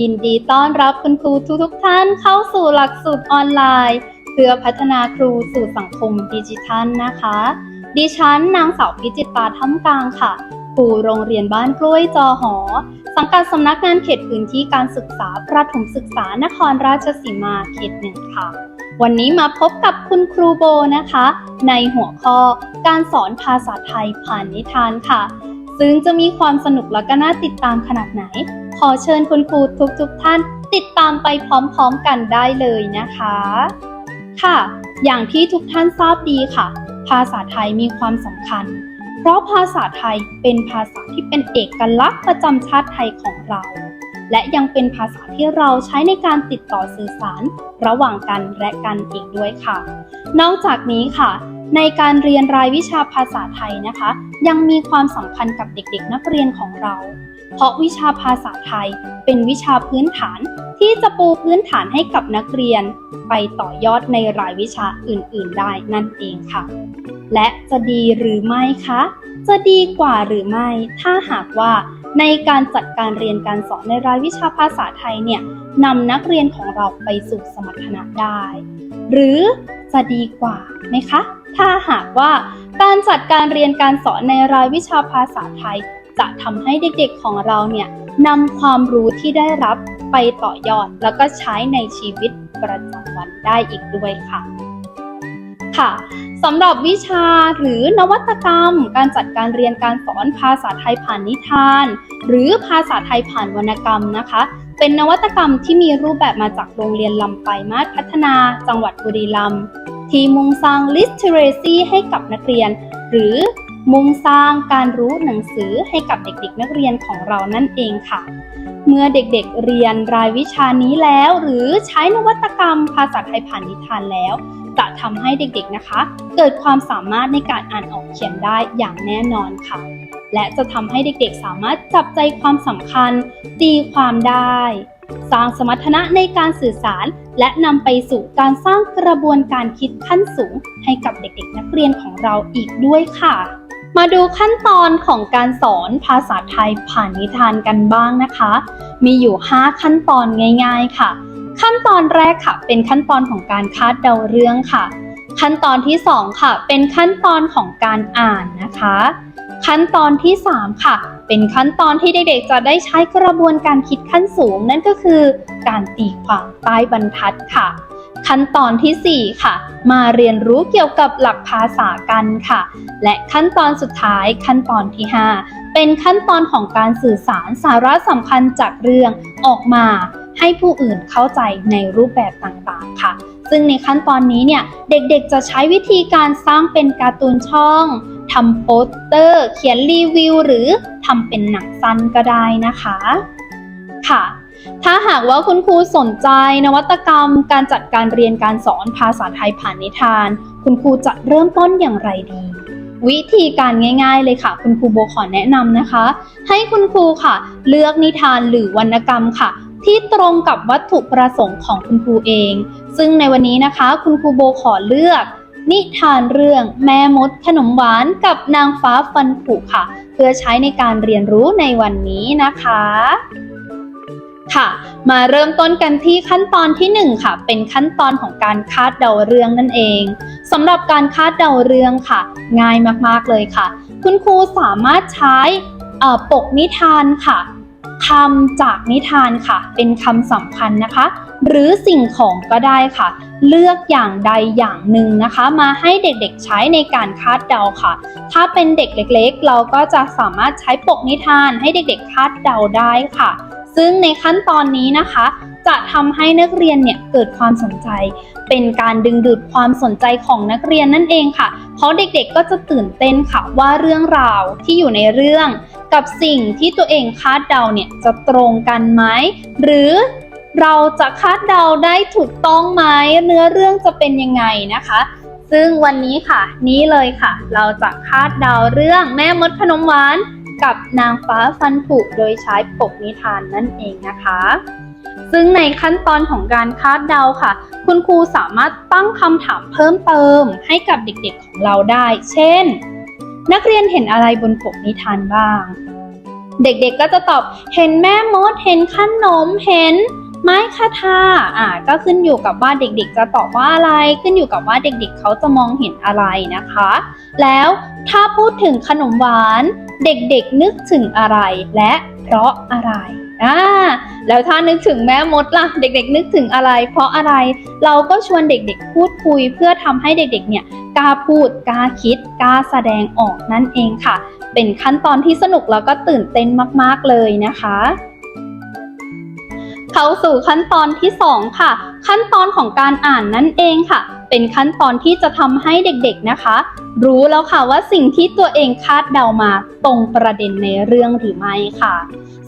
ยินดีต้อนรับคุณครูทุกๆท่านเข้าสู่หลักสูตรออนไลน์ เพื่อพัฒนาครูสู่สังคมดิจิทัลนะคะ ดิฉันนางสาวพิจิตราท่ำกลางค่ะ ครูโรงเรียนบ้านกล้วยจอหอ สังกัดสำนักงานเขตพื้นที่การศึกษาประถมศึกษานครราชสีมาเขตหนึ่งค่ะ วันนี้มาพบกับคุณครูโบนะคะ ในหัวข้อการสอนภาษาไทยผ่านนิทานค่ะ ซึ่งจะมีความสนุกและก็น่าติดตามขนาดไหน ขอเชิญคุณครูทุกๆทท่านติดตามไปพร้อมๆกันได้เลยนะคะ ค่ะ อย่างที่ทุกท่านทราบดีค่ะ ภาษาไทยมีความสำคัญ เพราะภาษาไทยเป็นภาษาที่เป็นเอกลักษณ์ประจำชาติไทยของเรา และยังเป็นภาษาที่เราใช้ในการติดต่อสื่อสาร ระหว่างกันและกันอีกด้วยค่ะ นอกจากนี้ค่ะในการเรียนรายวิชาภาษาไทยนะคะ ยังมีความสำคัญกับเด็กๆ นักเรียนของเรา เพราะวิชาภาษาไทยเป็นวิชาพื้นฐานที่จะปูพื้นฐานให้กับนักเรียน ไปต่อยอดในรายวิชาอื่น ๆ ได้นั่นเองค่ะ และจะดีหรือไม่คะ จะดีกว่าหรือไม่ ถ้าหากว่าในการจัดการเรียนการสอนในรายวิชาภาษาไทยเนี่ยนำนักเรียนของเราไปสู่สมรรถนะได้ หรือจะดีกว่าไหมคะ ถ้าหากว่าการจัดการเรียนการสอนในรายวิชาภาษาไทย จะทำให้เด็กๆของเราเนี่ยนำความรู้ที่ได้รับไปต่อยอด แล้วก็ใช้ในชีวิตประจำวันได้อีกด้วยค่ะ ค่ะสำหรับวิชาหรือนวัตกรรม การจัดการเรียนการสอนภาษาไทยผ่านนิทาน หรือภาษาไทยผ่านวรรณกรรมนะคะ เป็นนวัตกรรมที่มีรูปแบบมาจากโรงเรียนลำไปมาศพัฒนา จังหวัดบุรีรัมย์ที่มุ่งสร้าง literacy ให้กับนักเรียน หรือ มุ่งสร้างการรู้หนังสือให้กับเด็กๆ นักเรียนของเรานั่นเองค่ะ เมื่อเด็กๆเรียนรายวิชานี้แล้ว หรือใช้นวัตกรรมภาษาไทยผ่านนิทานแล้ว จะทำให้เด็กๆนะคะ เกิดความสามารถในการอ่านออกเขียนได้อย่างแน่นอนค่ะ และจะทำให้เด็กๆ สามารถจับใจความสำคัญ ตีความได้ สร้างสมรรถนะในการสื่อสาร และนำไปสู่การสร้างกระบวนการคิดขั้นสูง ให้กับเด็กๆ นักเรียนของเราอีกด้วยค่ะ มาดูขั้นตอนของการสอนภาษาไทยผ่านนิทานกันบ้างนะคะ มีอยู่ 5 ขั้นตอนง่ายๆค่ะ ขั้นตอนแรกค่ะ เป็นขั้นตอนของการคาดเดาเรื่องค่ะ ขั้นตอนที่ 2 ค่ะ เป็นขั้นตอนของการอ่านนะคะ ขั้นตอนที่ 3 ค่ะ เป็นขั้นตอนที่เด็กๆจะได้ใช้กระบวนการคิดขั้นสูง นั่นก็คือ การตีความใต้บรรทัดค่ะ ขั้นตอนทีสี่ 4 ค่ะ มาเรียนรู้เกี่ยวกับหลักภาษากันค่ะ และขั้นตอนสุดท้ายขั้นตอนที่ 5 เป็นขั้นตอนของการสื่อสารสาระสำคัญจากเรื่องออกมา ให้ผู้อื่นเข้าใจในรูปแบบต่างๆค่ะ ซึ่งในขั้นตอนนี้เนี่ยเด็กๆจะใช้วิธีการสร้างเป็นการ์ตูนช่องทำโปสเตอร์ เขียนรีวิว หรือทำเป็นหนังสั้นก็ได้นะคะ ค่ะ ถ้าหากว่าคุณครูสนใจนวัตกรรม การจัดการเรียนการสอนภาษาไทยผ่านนิทาน คุณครูจะเริ่มต้นอย่างไรดี วิธีการง่าย ๆ เลยค่ะ คุณครูโบขอแนะนำนะคะ ให้คุณครูค่ะ เลือกนิทานหรือวรรณกรรมค่ะ ที่ตรงกับวัตถุประสงค์ของคุณครูเอง ซึ่งในวันนี้นะคะ คุณครูโบขอเลือกนิทานเรื่องแม่มดขนมหวานกับนางฟ้าฟันผุค่ะ เพื่อใช้ในการเรียนรู้ในวันนี้นะคะ ค่ะ มาเริ่มต้นกันที่ขั้นตอนที่ 1 ค่ะ เป็นขั้นตอนของการคาดเดาเรื่องนั่นเองสำหรับการคาดเดาเรื่องค่ะ ง่ายมากๆเลยค่ะ คุณครูสามารถใช้ปกนิทานค่ะคำจากนิทานค่ะ เป็นคำสำคัญนะคะ หรือสิ่งของก็ได้ค่ะ เลือกอย่างใดอย่างหนึ่งนะคะ มาให้เด็กๆใช้ในการคาดเดาค่ะ ถ้าเป็นเด็กเล็กๆ เราก็จะสามารถใช้ปกนิทานให้เด็กๆคาดเดาได้ค่ะ ซึ่งในขั้นตอนนี้นะคะ จะทำให้นักเรียนเนี่ยเกิดความสนใจ เป็นการดึงดูดความสนใจของนักเรียนนั่นเองค่ะ เพราะเด็กๆก็จะตื่นเต้นค่ะว่าเรื่องราวที่อยู่ในเรื่อง กับสิ่งที่ตัวเองคาดเดาเนี่ยจะตรงกันไหมหรือเราจะคาดเดาได้ถูกต้องไหมเนื้อเรื่องจะเป็นยังไงนะคะ ซึ่งวันนี้ค่ะ นี้เลยค่ะ เราจะคาดเดาเรื่องแม่มดขนมหวาน กับนางฟ้าฟันผุโดยใช้ปกนิทานนั่นเองนะคะ ซึ่งในขั้นตอนของการคาดเดาค่ะ คุณครูสามารถตั้งคำถามเพิ่มเติมให้กับเด็กๆของเราได้ เช่น นักเรียนเห็นอะไรบนปกนิทานบ้าง เด็กๆก็จะตอบเห็นแม่มดเห็นขนมเห็นไม้คาทาอ่า ก็ขึ้นอยู่กับว่าเด็กๆ จะตอบว่าอะไร ขึ้นอยู่กับว่าเด็กๆ เขาจะมองเห็นอะไรนะคะ แล้วถ้าพูดถึงขนมหวาน เด็กๆนึกถึงอะไรและเพราะอะไรอ่าแล้วถ้านึกถึงแม่มดล่ะ เด็กๆ นึกถึงอะไร เพราะอะไร เราก็ชวนเด็กๆ พูดคุยเพื่อทำให้เด็กๆ เนี่ยกล้าพูดกล้าคิดกล้าแสดงออกนั่นเองค่ะ เป็นขั้นตอนที่สนุกแล้วก็ตื่นเต้นมากๆเลยนะคะ เข้าสู่ขั้นตอนที่ 2 ค่ะ ขั้นตอนของการอ่านนั่นเองค่ะ เป็นขั้นตอนที่จะทำให้เด็กๆนะคะ รู้แล้วค่ะว่าสิ่งที่ตัวเองคาดเดามาตรงประเด็นในเรื่องหรือไม่ค่ะ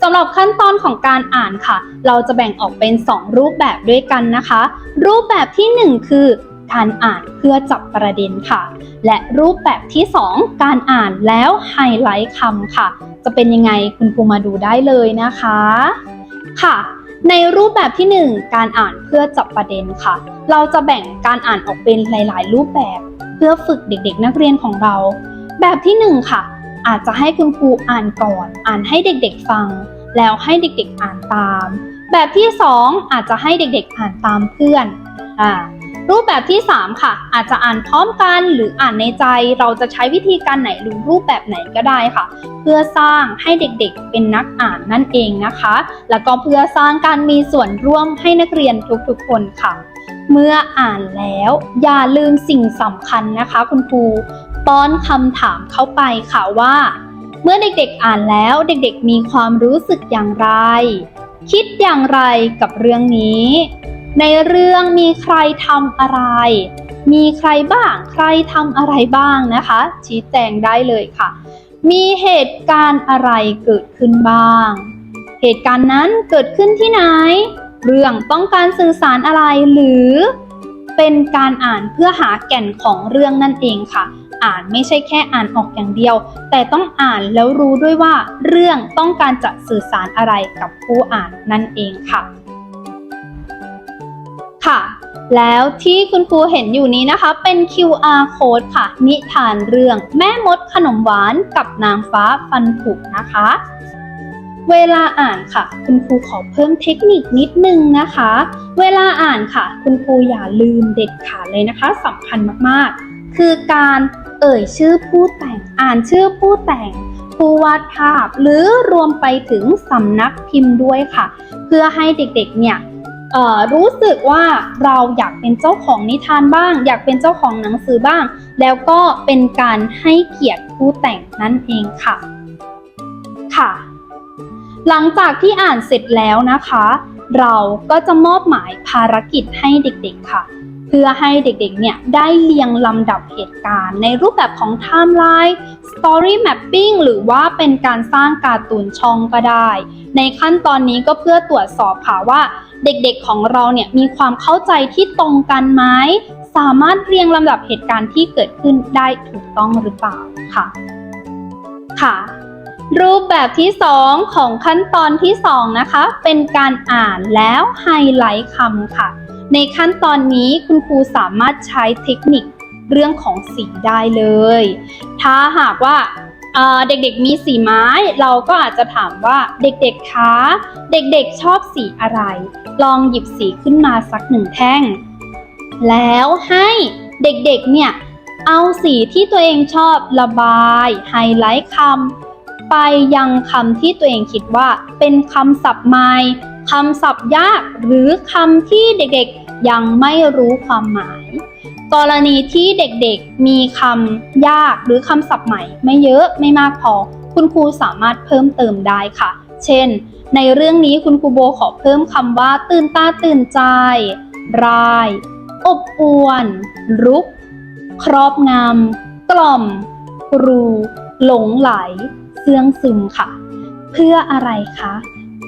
สำหรับขั้นตอนของการอ่านค่ะ เราจะแบ่งออกเป็น 2 รูปแบบด้วยกันนะคะ รูปแบบที่ 1 คือการอ่านเพื่อจับประเด็นค่ะ และรูปแบบที่ 2 การอ่านแล้วไฮไลท์คำค่ะ จะเป็นยังไงคุณครูมาดูได้เลยนะคะ ค่ะ ในรูปแบบที่ 1 การอ่านเพื่อจับประเด็นค่ะ เราจะแบ่งการอ่านออกเป็นหลาย ๆ รูปแบบ เพื่อฝึกเด็ก ๆ นักเรียนของเรา แบบที่ 1 ค่ะ อาจจะให้คุณครูอ่านก่อน อ่านให้เด็ก ๆ ฟัง แล้วให้เด็ก ๆ อ่านตาม แบบที่ 2 อาจจะให้เด็ก ๆ อ่านตามเพื่อน อ่า รูปแบบที่ 3 ค่ะ อาจจะอ่านพร้อมกันหรืออ่านในใจเราจะใช้วิธีการไหนหรือรูปแบบไหนก็ได้ค่ะ เพื่อสร้างให้เด็กๆ เป็นนักอ่านนั่นเองนะคะ แล้วก็เพื่อสร้างการมีส่วนร่วมให้นักเรียนทุกๆคนค่ะ เมื่ออ่านแล้วอย่าลืมสิ่งสำคัญนะคะ คุณครูป้อนคำถามเข้าไปค่ะว่า เมื่อเด็กๆอ่านแล้วเด็กๆ มีความรู้สึกอย่างไร คิดอย่างไรกับเรื่องนี้ ในเรื่องมีใครทำอะไร มีใครบ้าง ใครทำอะไรบ้างนะคะ ชี้แจงได้เลยค่ะ มีเหตุการณ์อะไรเกิดขึ้นบ้าง เหตุการณ์นั้นเกิดขึ้นที่ไหน เรื่องต้องการสื่อสารอะไรหรือเป็นการอ่านเพื่อหาแก่นของเรื่องนั่นเองค่ะ อ่านไม่ใช่แค่อ่านออกอย่างเดียว แต่ต้องอ่านแล้วรู้ด้วยว่า เรื่องต้องการจะสื่อสารอะไรกับผู้อ่านนั่นเองค่ะ ค่ะ แล้วที่คุณครูเห็นอยู่นี้นะคะ เป็น QR code ค่ะ นิทานเรื่องแม่มดขนมหวานกับนางฟ้าฟันผุนะคะ เวลาอ่านค่ะ คุณครูขอเพิ่มเทคนิคนิดนึงนะคะ เวลาอ่านค่ะ คุณครูอย่าลืมเด็ดขาดเลยนะคะสำคัญมากๆ คือการเอ่ยชื่อผู้แต่งอ่านชื่อผู้แต่ง ผู้วาดภาพ หรือรวมไปถึงสำนักพิมพ์ด้วยค่ะ เพื่อให้เด็กๆเนี่ย รู้สึกว่าเราอยากเป็นเจ้าของนิทานบ้าง อยากเป็นเจ้าของหนังสือบ้าง แล้วก็เป็นการให้เกียรติผู้แต่งนั่นเองค่ะ ค่ะ หลังจากที่อ่านเสร็จแล้วนะคะ เราก็จะมอบหมายภารกิจให้เด็กๆค่ะ เพื่อให้เด็กๆ เนี่ยได้เรียงลำดับเหตุการณ์ในรูปแบบของ Timeline Story Mapping หรือว่าเป็นการสร้างการ์ตูนช่องก็ได้ ในขั้นตอนนี้ก็เพื่อตรวจสอบค่ะว่า เด็กๆ ของเราเนี่ยมีความเข้าใจที่ตรงกันไหม สามารถเรียงลำดับเหตุการณ์ที่เกิดขึ้นได้ถูกต้องหรือเปล่าค่ะ ค่ะรูปแบบที่ 2 ของขั้นตอนที่ 2 นะคะ เป็นการอ่านแล้วไฮไลท์คำค่ะ ในขั้นตอนนี้คุณครูสามารถใช้เทคนิคเรื่องของสีได้เลย ถ้าหากว่าเด็กๆมีสีไม้ เราก็อาจจะถามว่าเด็กๆคะเด็กๆชอบสีอะไร ลองหยิบสีขึ้นมาสักหนึ่งแท่ง แล้วให้เด็กๆเนี่ยเอาสีที่ตัวเองชอบระบายไฮไลท์คำไปยังคำที่ตัวเองคิดว่าเป็นคำศัพท์ใหม่ำศัพท์ยากหรือคำที่เด็กๆยังไม่รู้ความหมาย กรณีที่เด็กๆมีคำยากหรือคำศัพท์ใหม่ ไม่เยอะไม่มากพอ คุณครูสามารถเพิ่มเติมได้ค่ะ เช่น ในเรื่องนี้คุณครูโบขอเพิ่มคำว่า ตื่นตาตื่นใจ ราย อบอวน รุก ครอบงำกล่อม กรู หลงไหล เสื่องซึมค่ะ เพื่ออะไรคะ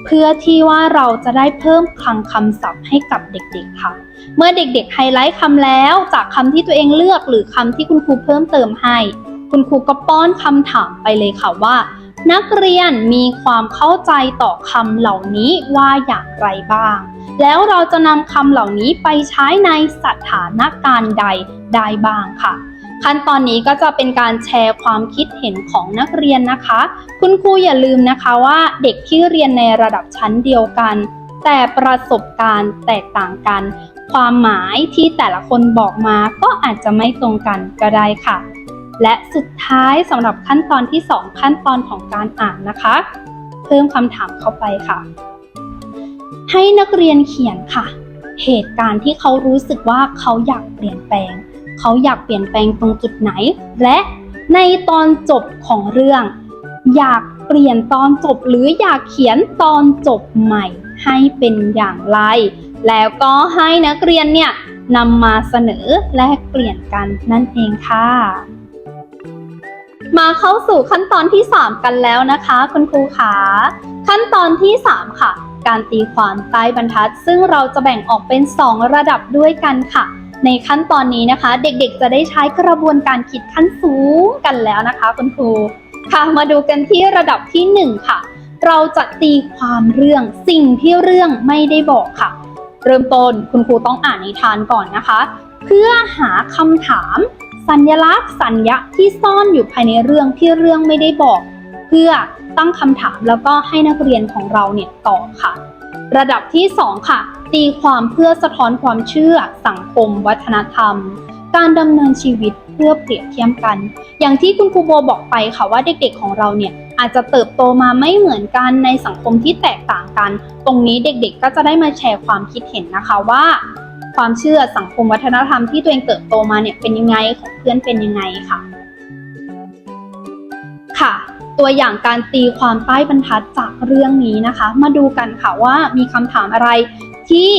เพื่อที่ว่าเราจะได้เพิ่มคลังคำศัพท์ให้กับเด็กๆค่ะ เมื่อเด็กๆไฮไลท์คำแล้วจากคำที่ตัวเองเลือกหรือคำที่คุณครูเพิ่มเติมให้ คุณครูก็ป้อนคำถามไปเลยค่ะว่า นักเรียนมีความเข้าใจต่อคำเหล่านี้ว่าอย่างไรบ้าง แล้วเราจะนำคำเหล่านี้ไปใช้ในสถานการณ์ใดได้บ้างค่ะ ขั้นตอนนี้ก็จะเป็นการแชร์ความคิดเห็นของนักเรียนนะคะ คุณครูอย่าลืมนะคะว่าเด็กที่เรียนในระดับชั้นเดียวกัน แต่ประสบการณ์แตกต่างกัน ความหมายที่แต่ละคนบอกมาก็อาจจะไม่ตรงกันก็ได้ค่ะ และสุดท้ายสำหรับขั้นตอนที่ 2 ขั้นตอนของการอ่านนะคะ เพิ่มคำถามเข้าไปค่ะ ให้นักเรียนเขียนค่ะ เหตุการณ์ที่เขารู้สึกว่าเขาอยากเปลี่ยนแปลง เขาอยากเปลี่ยนแปลงตรงจุดไหน และในตอนจบของเรื่อง อยากเปลี่ยนตอนจบหรืออยากเขียนตอนจบใหม่ให้เป็นอย่างไร แล้วก็ให้นักเรียนเนี่ยนำมาเสนอแลกเปลี่ยนกันนั่นเองค่ะ มาเข้าสู่ขั้นตอนที่ 3 กันแล้วนะคะ คุณครูขาขั้นตอนที่ 3 ค่ะ การตีความใต้บรรทัด ซึ่งเราจะแบ่งออกเป็น 2 ระดับด้วยกันค่ะ ในขั้นตอนนี้นะคะ เด็กๆ จะได้ใช้กระบวนการคิดขั้นสูงกันแล้วนะคะคุณครูค่ะมาดูกันที่ระดับที่ 1 ค่ะ เราจะตีความเรื่องสิ่งที่เรื่องไม่ได้บอกค่ะ เริ่มต้นคุณครูต้องอ่านนิทานก่อนนะคะ เพื่อหาคำถาม สัญลักษณ์ สัญญาที่ซ่อนอยู่ภายในเรื่องที่เรื่องไม่ได้บอก เพื่อตั้งคำถามแล้วก็ให้นักเรียนของเราเนี่ยตอบค่ะ ระดับที่ 2 ค่ะ ตีความเพื่อสะท้อนความเชื่อ สังคม วัฒนธรรม การดำเนินชีวิตเพื่อเปรียบเทียบกัน อย่างที่คุณครูโบบอกไปค่ะว่าเด็กๆของเราเนี่ยอาจจะเติบโตมาไม่เหมือนกันในสังคมที่แตกต่างกัน ตรงนี้เด็กๆก็จะได้มาแชร์ความคิดเห็นนะคะว่า ความเชื่อสังคมวัฒนธรรมที่ตัวเองเติบโตมาเนี่ยเป็นยังไงของเพื่อนเป็นยังไงค่ะ ค่ะ ตัวอย่างการตีความใต้บรรทัดจากเรื่องนี้นะคะ มาดูกันค่ะว่ามีคำถามอะไรที่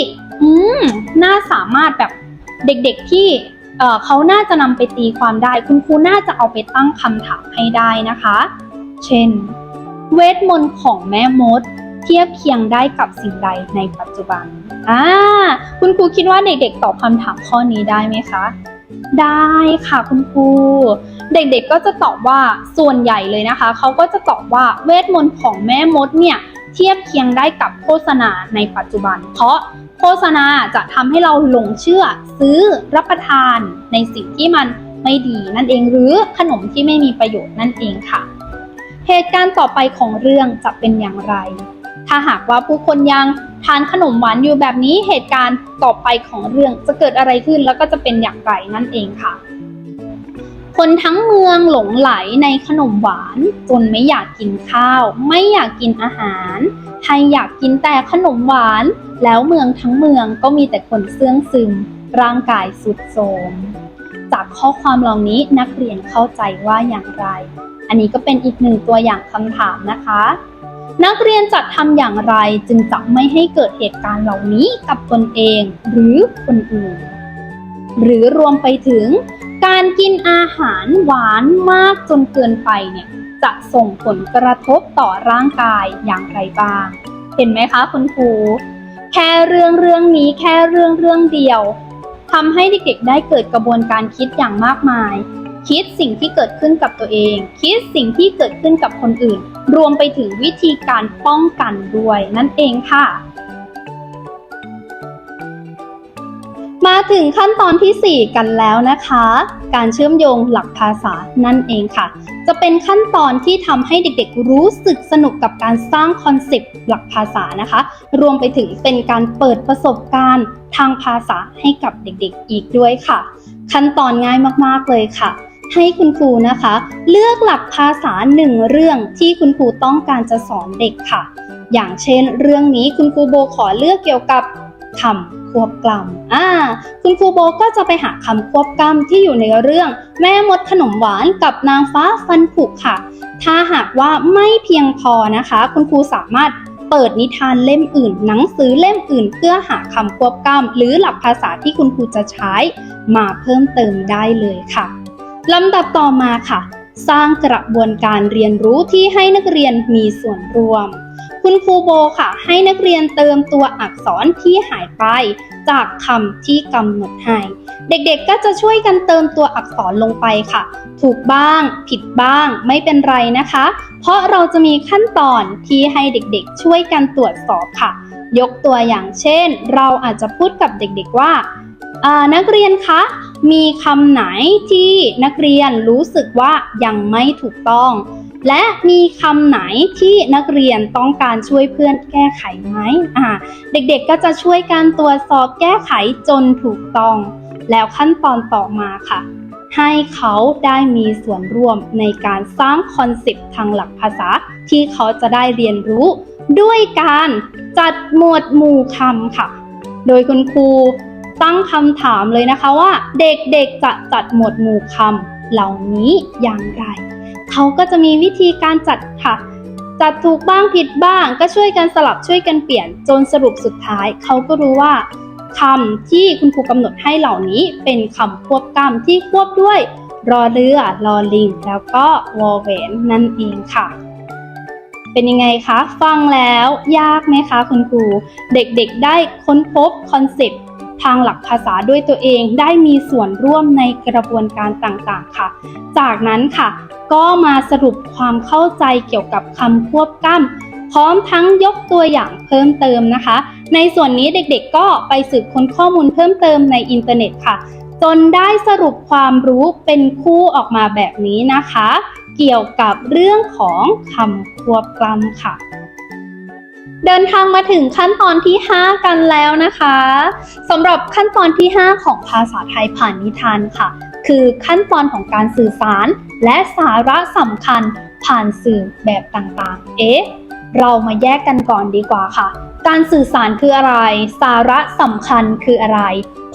อืมน่าสามารถแบบเด็กๆที่เเขาน่าจะนำไปตีความได้ คุณครูน่าจะเอาไปตั้งคำถามให้ได้นะคะ เช่น เวทมนต์ของแม่มด เทียบเคียงได้กับสิ่งใดในปัจจุบันอ่าคุณครูคิดว่าเด็กๆตอบคำถามข้อนี้ได้ไหมคะ ได้ค่ะคุณครูเด็กๆก็จะตอบว่าส่วนใหญ่เลยนะคะเขาก็จะตอบว่าเวทมนต์ของแม่มดเนี่ยเทียบเคียงได้กับโฆษณาในปัจจุบัน เพราะโฆษณาจะทำให้เราหลงเชื่อซื้อรับประทานในสิ่งที่มันไม่ดีนั่นเองหรือขนมที่ไม่มีประโยชน์นั่นเองค่ะ เหตุการณ์ต่อไปของเรื่องจะเป็นอย่างไร ถ้าหากว่าผู้คนยัง ทานขนมหวานอยู่แบบนี้เหตุการณ์ต่อไปของเรื่องจะเกิดอะไรขึ้นแล้วก็จะเป็นอย่างไรนั่นเองค่ะ คนทั้งเมืองหลงไหลในขนมหวานจนไม่อยากกินข้าว ไม่อยากกินอาหารให้อยากกินแต่ขนมหวาน แล้วเมืองทั้งเมืองก็มีแต่คนเสื่องซึม ร่างกายสุดโทรมจากข้อความเหล่านี้นักเรียนเข้าใจว่าอย่างไร อันนี้ก็เป็นอีกหนึ่งตัวอย่างคำถามนะคะ นักเรียนจะทำอย่างไรจึงจะไม่ให้เกิดเหตุการณ์เหล่านี้กับตนเองหรือคนอื่น หรือรวมไปถึง การกินอาหารหวานมากจนเกินไปเนี่ยจะส่งผลกระทบต่อร่างกายอย่างไรบ้าง เห็นไหมคะคุณครู แค่เรื่องเรื่องนี้แค่เรื่องเรื่องเดียวทำให้เด็กๆได้เกิดกระบวนการคิดอย่างมากมาย คิดสิ่งที่เกิดขึ้นกับตัวเอง คิดสิ่งที่เกิดขึ้นกับคนอื่น รวมไปถึงวิธีการป้องกันด้วยนั่นเองค่ะ มาถึงขั้นตอนทีสี่ 4 กันแล้วนะคะ การเชื่อมโยงหลักภาษานั่นเองค่ะ จะเป็นขั้นตอนที่ทำให้เด็กๆรู้สึกสนุกกับการสร้างคอนเซปต์หลักภาษานะคะ รวมไปถึงเป็นการเปิดประสบการณ์ทางภาษาให้กับเด็กๆอีกด้วยค่ะ ขั้นตอนง่ายมากๆเลยค่ะ ให้คุณครูนะคะ เลือกหลักภาษาหนึ่งเรื่องที่คุณครูต้องการจะสอนเด็กค่ะ อย่างเช่น เรื่องนี้คุณครูโบขอเลือกเกี่ยวกับคำควบกล้ำอ่า คุณครูโบก็จะไปหาคำควบกล้ำที่อยู่ในเรื่อง แม่มดขนมหวานกับนางฟ้าฟันผุค่ะ ถ้าหากว่าไม่เพียงพอนะคะ คุณครูสามารถเปิดนิทานเล่มอื่น หนังสือเล่มอื่น เพื่อหาคำควบกล้ำหรือหลักภาษาที่คุณครูจะใช้มาเพิ่มเติมได้เลยค่ะ ลำดับต่อมาค่ะ สร้างกระบวนการเรียนรู้ที่ให้นักเรียนมีส่วนร่วม คุณครูโบค่ะ ให้นักเรียนเติมตัวอักษรที่หายไป จากคำที่กำหนดให้ เด็กๆก็จะช่วยกันเติมตัวอักษรลงไปค่ะ ถูกบ้าง ผิดบ้าง ไม่เป็นไรนะคะ เพราะเราจะมีขั้นตอนที่ให้เด็กๆ ช่วยกันตรวจสอบค่ะ ยกตัวอย่างเช่น เราอาจจะพูดกับเด็กๆว่าอ่า นักเรียนคะ มีคำไหนที่นักเรียนรู้สึกว่ายังไม่ถูกต้อง และมีคำไหนที่นักเรียนต้องการช่วยเพื่อนแก้ไขไหมอ่าเด็กๆก็จะช่วยการตรวจสอบแก้ไขจนถูกต้อง แล้วขั้นตอนต่อมาค่ะ ให้เขาได้มีส่วนร่วมในการสร้างคอนเซปต์ทางหลักภาษา ที่เขาจะได้เรียนรู้ ด้วยการจัดหมวดหมู่คำค่ะ โดยคุณครู ตั้งคำถามเลยนะคะว่า เด็กๆจะจัดหมวดหมู่คำเหล่านี้อย่างไร เขาก็จะมีวิธีการจัดค่ะ จัดถูกบ้างผิดบ้าง ก็ช่วยกันสลับช่วยกันเปลี่ยนจนสรุปสุดท้าย เขาก็รู้ว่าคำที่คุณครูกำหนดให้เหล่านี้เป็นคำควบกล้ำที่ควบด้วยรอเรือ รอลิง แล้วก็วอแหวนนั่นเองค่ะ เป็นยังไงคะ ฟังแล้วยากไหมคะคุณครู เด็กๆได้ค้นพบคอนเซปต์ ทางหลักภาษาด้วยตัวเองได้มีส่วนร่วมในกระบวนการต่างๆค่ะ จากนั้นค่ะ ก็มาสรุปความเข้าใจเกี่ยวกับคำควบกล้ำพร้อมทั้งยกตัวอย่างเพิ่มเติมนะคะ ในส่วนนี้เด็กๆ ก็ไปสืบค้นข้อมูลเพิ่มเติมในอินเทอร์เน็ตค่ะ จนได้สรุปความรู้เป็นคู่ออกมาแบบนี้นะคะ เกี่ยวกับเรื่องของคำควบกล้ำค่ะ เดินทางมาถึงขั้นตอนที่ 5 กันแล้วนะคะสำหรับขั้นตอนที่ 5 ของภาษาไทยผ่านนิทานค่ะ คือขั้นตอนของการสื่อสาร และสาระสำคัญผ่านสื่อแบบต่างๆ เอ๊ะ เรามาแยกกันก่อนดีกว่าค่ะ การสื่อสารคืออะไร สาระสำคัญคืออะไร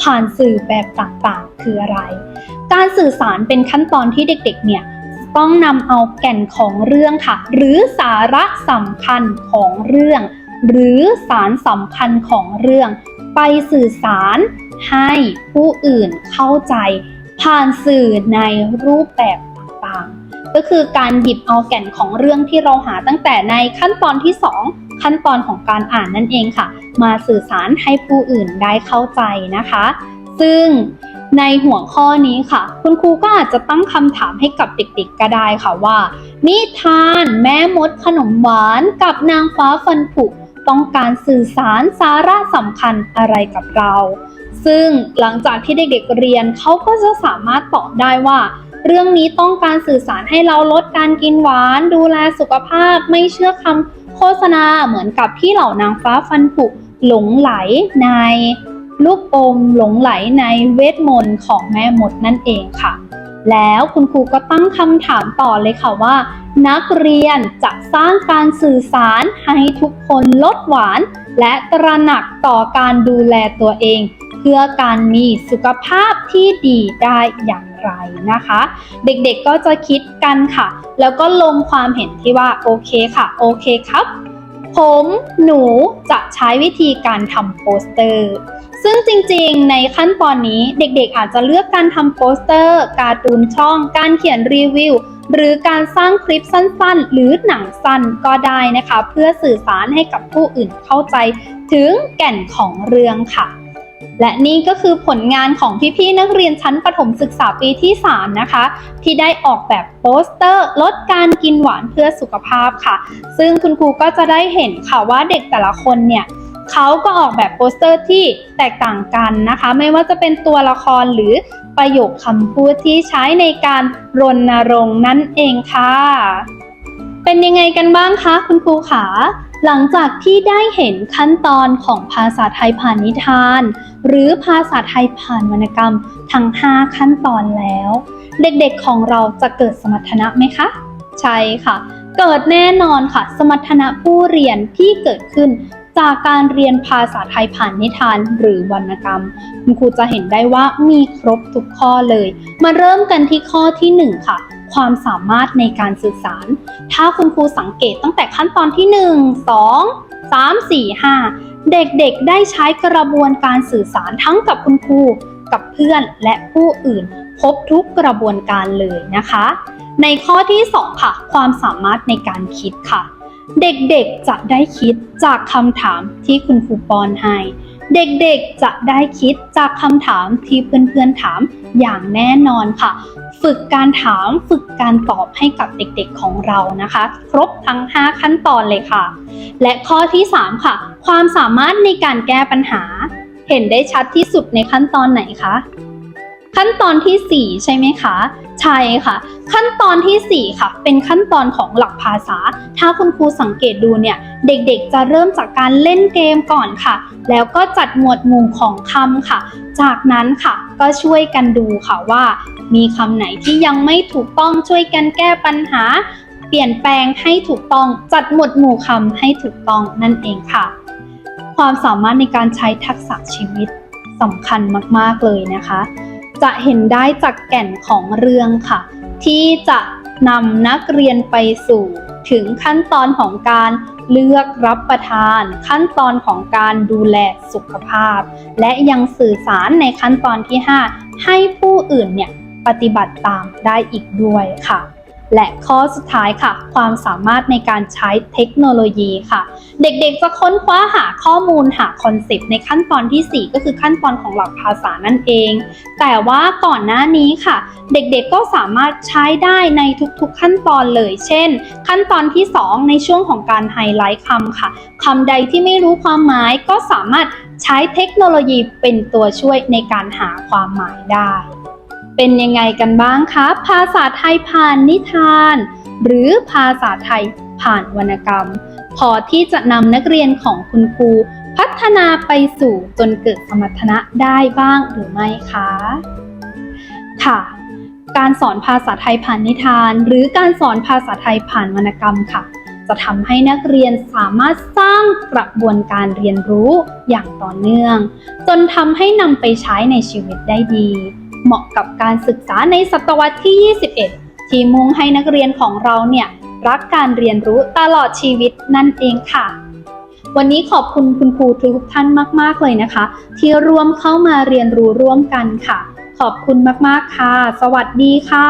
ผ่านสื่อแบบต่างๆ คืออะไร การสื่อสารเป็นขั้นตอนที่เด็กๆ เนี่ย ต้องนำเอาแก่นของเรื่องค่ะ หรือสาระสำคัญของเรื่อง หรือสารสำคัญของเรื่อง ไปสื่อสารให้ผู้อื่นเข้าใจ ผ่านสื่อในรูปแบบต่างๆ ก็คือการหยิบเอาแก่นของเรื่องที่เราหาตั้งแต่ในขั้นตอนที่ 2 ขั้นตอนของการอ่านนั่นเองค่ะ มาสื่อสารให้ผู้อื่นได้เข้าใจนะคะ ซึ่ง ในหัวข้อนี้ค่ะ คุณครูก็อาจจะตั้งคำถามให้กับเด็กๆก็ได้ค่ะว่า นิทานแม่มดขนมหวานกับนางฟ้าฟันผุต้องการสื่อสารสาระสำคัญอะไรกับเรา ซึ่งหลังจากที่เด็กๆเรียนเขาก็จะสามารถตอบได้ว่า เรื่องนี้ต้องการสื่อสารให้เราลดการกินหวาน ดูแลสุขภาพไม่เชื่อคำโฆษณาเหมือนกับที่เหล่านางฟ้าฟันผุหลงไหลใน ลูกอมหลงไหลในเวทมนต์ของแม่มดนั่นเองค่ะ แล้วคุณครูก็ตั้งคำถามต่อเลยค่ะว่า นักเรียนจะสร้างการสื่อสารให้ทุกคนลดหวาน และตระหนักต่อการดูแลตัวเอง เพื่อการมีสุขภาพที่ดีได้อย่างไรนะคะ เด็กๆก็จะคิดกันค่ะ แล้วก็ลงความเห็นที่ว่าโอเคค่ะโอเคครับ ผมหนูจะใช้วิธีการทำโปสเตอร์ ซึ่งจริงๆ ในขั้นตอนนี้เด็กๆ อาจจะเลือกการทำโปสเตอร์ การ์ตูนช่อง การเขียนรีวิว หรือการสร้างคลิปสั้นๆ หรือหนังสั้นก็ได้นะคะ เพื่อสื่อสารให้กับผู้อื่นเข้าใจถึงแก่นของเรื่องค่ะ และนี่ก็คือผลงานของพี่ๆ นักเรียนชั้นประถมศึกษาปีที่ 3 นะคะ ที่ได้ออกแบบโปสเตอร์ ลดการกินหวานเพื่อสุขภาพค่ะ ซึ่งคุณครูก็จะได้เห็นค่ะว่าเด็กแต่ละคนเนี่ย เขาก็ออกแบบโปสเตอร์ที่แตกต่างกันนะคะ ไม่ว่าจะเป็นตัวละครหรือประโยคคำพูดที่ใช้ในการรณรงค์นั่นเองค่ะ เป็นยังไงกันบ้างคะคุณครูขาหลังจากที่ได้เห็นขั้นตอนของภาษาไทยผ่านนิทาน หรือภาษาไทยผ่านวรรณกรรมทั้ง 5 ขั้นตอนแล้ว เด็กๆของเราจะเกิดสมรรถนะไหมคะ ใช่ค่ะ เกิดแน่นอนค่ะ สมรรถนะผู้เรียนที่เกิดขึ้น จากการเรียนภาษาไทยผ่านนิทานหรือวรรณกรรม คุณครูจะเห็นได้ว่ามีครบทุกข้อเลย มาเริ่มกันที่ข้อที่ 1 ค่ะ ความสามารถในการสื่อสาร ถ้าคุณครูสังเกตตั้งแต่ขั้นตอนที่ 1 2 3 4 5 เด็กๆ ได้ใช้กระบวนการสื่อสารทั้งกับคุณครูกับเพื่อนและผู้อื่น พบทุกกระบวนการเลยนะคะ ในข้อที่ 2 ค่ะ ความสามารถในการคิดค่ะ เด็กๆจะได้คิดจากคำถามที่คุณครูปอนให้ เด็กๆจะได้คิดจากคำถามที่เพื่อนๆถามอย่างแน่นอนค่ะ ฝึกการถามฝึกการตอบให้กับเด็กๆของเรานะคะ ครบทั้ง 5 ขั้นตอนเลยค่ะ และข้อที่ 3 ค่ะ ความสามารถในการแก้ปัญหา เห็นได้ชัดที่สุดในขั้นตอนไหนคะขั้นตอนทีสี่4 ใช่ไหมคะ ใช่ค่ะ ขั้นตอนทีสี่ 4 ค่ะ เป็นขั้นตอนของหลักภาษา ถ้าคุณครูสังเกตดูเนี่ย เด็กๆ จะเริ่มจากการเล่นเกมก่อนค่ะ แล้วก็จัดหมวดหมู่ของคำค่ะ จากนั้นค่ะก็ช่วยกันดูค่ะว่า มีคำไหนที่ยังไม่ถูกต้องช่วยกันแก้ปัญหา เปลี่ยนแปลงให้ถูกต้อง จัดหมวดหมู่คำให้ถูกต้องนั่นเองค่ะ ความสามารถในการใช้ทักษะชีวิตสำคัญมากๆเลยนะคะ จะเห็นได้จากแก่นของเรื่องค่ะ ที่จะนำนักเรียนไปสู่ถึงขั้นตอนของการเลือกรับประทาน ขั้นตอนของการดูแลสุขภาพ และยังสื่อสารในขั้นตอนที่ 5 ให้ผู้อื่นเนี่ยปฏิบัติตามได้อีกด้วยค่ะ และข้อสุดท้ายค่ะ ความสามารถในการใช้เทคโนโลยีค่ะ เด็กๆจะค้นคว้าหาข้อมูลหาคอนเซปต์ในขั้นตอนทีสี่ 4 ก็คือขั้นตอนของหลักภาษานั่นเอง แต่ว่าก่อนหน้านี้ค่ะ เด็กๆก็สามารถใช้ได้ในทุกๆขั้นตอนเลย เช่น ขั้นตอนที่ 2 ในช่วงของการไฮไลท์คำค่ะคำใดที่ไม่รู้ความหมายก็สามารถใช้เทคโนโลยีเป็นตัวช่วยในการหาความหมายได้ เป็นยังไงกันบ้างคะ ภาษาไทยผ่านนิทาน หรือภาษาไทยผ่านวรรณกรรม พอที่จะนำนักเรียนของคุณครูพัฒนาไปสู่จนเกิดสมรรถนะได้บ้างหรือไม่คะ ค่ะ การสอนภาษาไทยผ่านนิทาน หรือการสอนภาษาไทยผ่านวรรณกรรมค่ะ จะทำให้นักเรียนสามารถสร้างกระบวนการเรียนรู้อย่างต่อเนื่อง จนทำให้นำไปใช้ในชีวิตได้ดี เหมาะกับการศึกษาในศตวรรษที่ 21 ที่มุ่งให้นักเรียนของเราเนี่ยรักการเรียนรู้ตลอดชีวิตนั่นเองค่ะ วันนี้ขอบคุณคุณครูทุกท่านมาก ๆ เลยนะคะ ที่ร่วมเข้ามาเรียนรู้ร่วมกันค่ะ ขอบคุณมาก ๆ ค่ะ สวัสดีค่ะ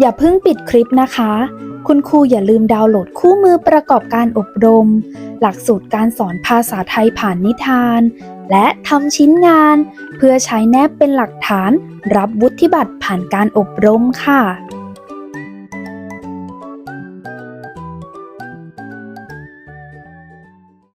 อย่าเพิ่งปิดคลิปนะคะ คุณครูอย่าลืมดาวน์โหลดคู่มือประกอบการอบรม หลักสูตรการสอนภาษาไทยผ่านนิทาน และทำชิ้นงาน เพื่อใช้แนบเป็นหลักฐาน รับวุฒิบัตรผ่านการอบรมค่ะ